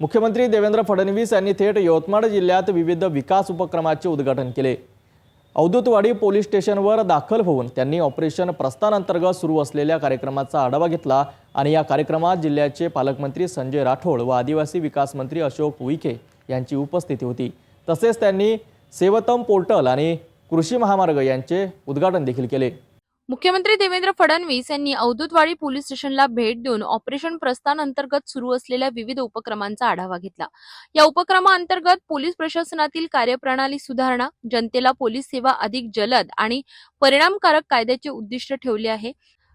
मुख्यमंत्री देवेंद्र फडणवीस यांनी थेट यवतमाळ जिल्ह्यात विविध विकास उपक्रमाचे उद्घाटन केले. अवधूतवाडी पोलीस स्टेशनवर दाखल होऊन त्यांनी ऑपरेशन प्रस्थानांतर्गत सुरू असलेल्या कार्यक्रमाचा आढावा घेतला आणि या कार्यक्रमात जिल्ह्याचे पालकमंत्री संजय राठोड व आदिवासी विकास मंत्री अशोक उईके यांची उपस्थिती होती. तसेच त्यांनी सेवतम पोर्टल आणि कृषी महामार्ग यांचे उद्घाटन देखील केले. मुख्यमंत्री देवेंद्र फडणवीस यांनी अवधूतवाडी पोलीस स्टेशनला भेट देऊन ऑपरेशन प्रस्थान अंतर्गत सुरू असलेल्या विविध उपक्रमांचा आढावा घेतला. या उपक्रमाअंतर्गत पोलीस प्रशासनातील कार्यप्रणाली सुधारणा जनतेला पोलीस सेवा अधिक जलद आणि परिणामकारक कायद्याचे उद्दिष्ट ठेवले आहे.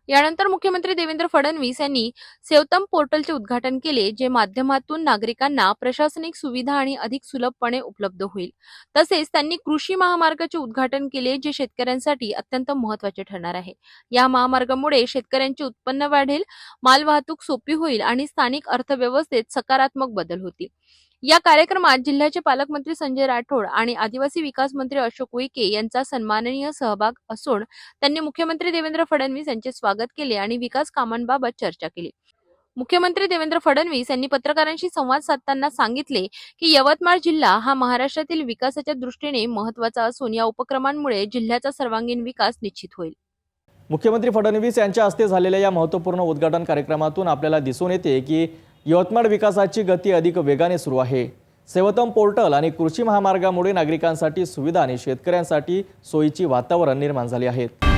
यानंतर मुख्यमंत्री देवेंद्र फडणवीस यांनी सेवतम पोर्टलचे उद्घाटन केले जे माध्यमातून नागरिकांना प्रशासनिक सुविधा आणि अधिक सुलभपणे उपलब्ध होईल. तसेच त्यांनी कृषी महामार्गाचे उद्घाटन केले जे शेतकऱ्यांसाठी अत्यंत महत्त्वाचे ठरणार आहे. या महामार्गामुळे शेतकऱ्यांचे उत्पन्न वाढेल मालवाहतूक सोपी होईल आणि स्थानिक अर्थव्यवस्थेत सकारात्मक बदल होतील. या कार्यक्रमात जिल्ह्याचे पालकमंत्री संजय राठोड आणि आदिवासी विकास मंत्री अशोक उईके यांचा सन्माननीय सहभाग असून त्यांनी मुख्यमंत्री देवेंद्र फडणवीस यांचे स्वागत केले आणि विकास कामांबाबत चर्चा केली. मुख्यमंत्री देवेंद्र फडणवीस यांनी पत्रकारांशी संवाद साधताना सांगितले की यवतमाळ जिल्हा हा महाराष्ट्रातील विकासाच्या दृष्टीने महत्त्वाचा असून या उपक्रमांमुळे जिल्ह्याचा सर्वांगीण विकास निश्चित होईल. मुख्यमंत्री फडणवीस यांच्या हस्ते झालेल्या या महत्त्वपूर्ण उद्घाटन कार्यक्रमातून आपल्याला दिसून येते की यवतमाळ विकासाची गती अधिक वेगाने सुरू आहे. सेवतम पोर्टल आणि कृषी महामार्गामुळे नागरिकांसाठी सुविधा आणि शेतकऱ्यांसाठी सोयीची वातावरण निर्माण झाले आहेत